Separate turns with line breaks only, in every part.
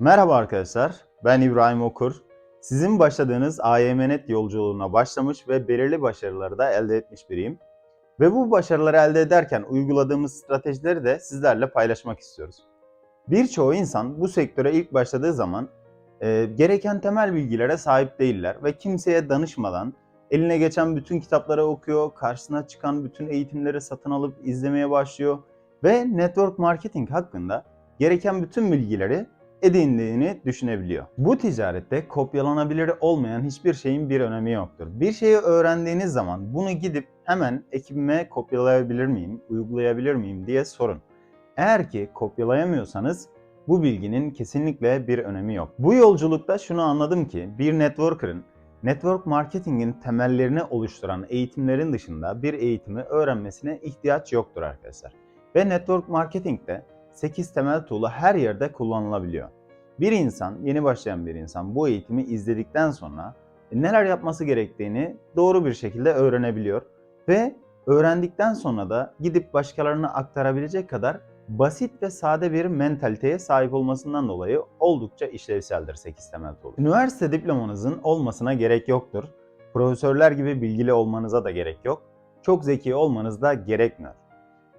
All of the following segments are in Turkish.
Merhaba arkadaşlar, ben İbrahim Okur. Sizin başladığınız AYMNet yolculuğuna başlamış ve belirli başarıları da elde etmiş biriyim. Ve bu başarıları elde ederken uyguladığımız stratejileri de sizlerle paylaşmak istiyoruz. Birçoğu insan bu sektöre ilk başladığı zaman e, gereken temel bilgilere sahip değiller ve kimseye danışmadan eline geçen bütün kitapları okuyor, karşısına çıkan bütün eğitimleri satın alıp izlemeye başlıyor ve network marketing hakkında gereken bütün bilgileri edindiğini düşünebiliyor. Bu ticarette kopyalanabilir olmayan hiçbir şeyin bir önemi yoktur. Bir şeyi öğrendiğiniz zaman bunu gidip hemen ekibime kopyalayabilir miyim, uygulayabilir miyim diye sorun. Eğer ki kopyalayamıyorsanız bu bilginin kesinlikle bir önemi yok. Bu yolculukta şunu anladım ki bir networker'ın network marketingin temellerini oluşturan eğitimlerin dışında bir eğitimi öğrenmesine ihtiyaç yoktur arkadaşlar. Ve network marketingde 8 temel tool'u her yerde kullanılabiliyor. Bir insan, yeni başlayan bir insan bu eğitimi izledikten sonra neler yapması gerektiğini doğru bir şekilde öğrenebiliyor ve öğrendikten sonra da gidip başkalarına aktarabilecek kadar basit ve sade bir mentaliteye sahip olmasından dolayı oldukça işlevseldir 8 temel tool. Üniversite diplomanızın olmasına gerek yoktur. Profesörler gibi bilgili olmanıza da gerek yok. Çok zeki olmanız da gerekmiyor.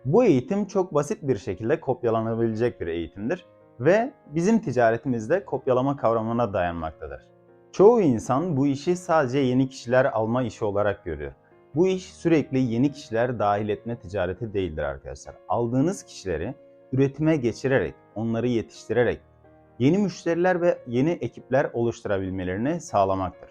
Bu eğitim çok basit bir şekilde kopyalanabilecek bir eğitimdir ve bizim ticaretimizde kopyalama kavramına dayanmaktadır. Çoğu insan bu işi sadece yeni kişiler alma işi olarak görüyor. Bu iş sürekli yeni kişiler dahil etme ticareti değildir arkadaşlar. Aldığınız kişileri üretime geçirerek, onları yetiştirerek yeni müşteriler ve yeni ekipler oluşturabilmelerini sağlamaktır.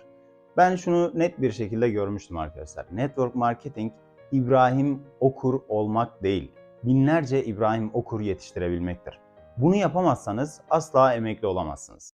Ben şunu net bir şekilde görmüştüm arkadaşlar. Network marketing İbrahim Okur olmak değil, binlerce İbrahim Okur yetiştirebilmektir. Bunu yapamazsanız asla emekli olamazsınız.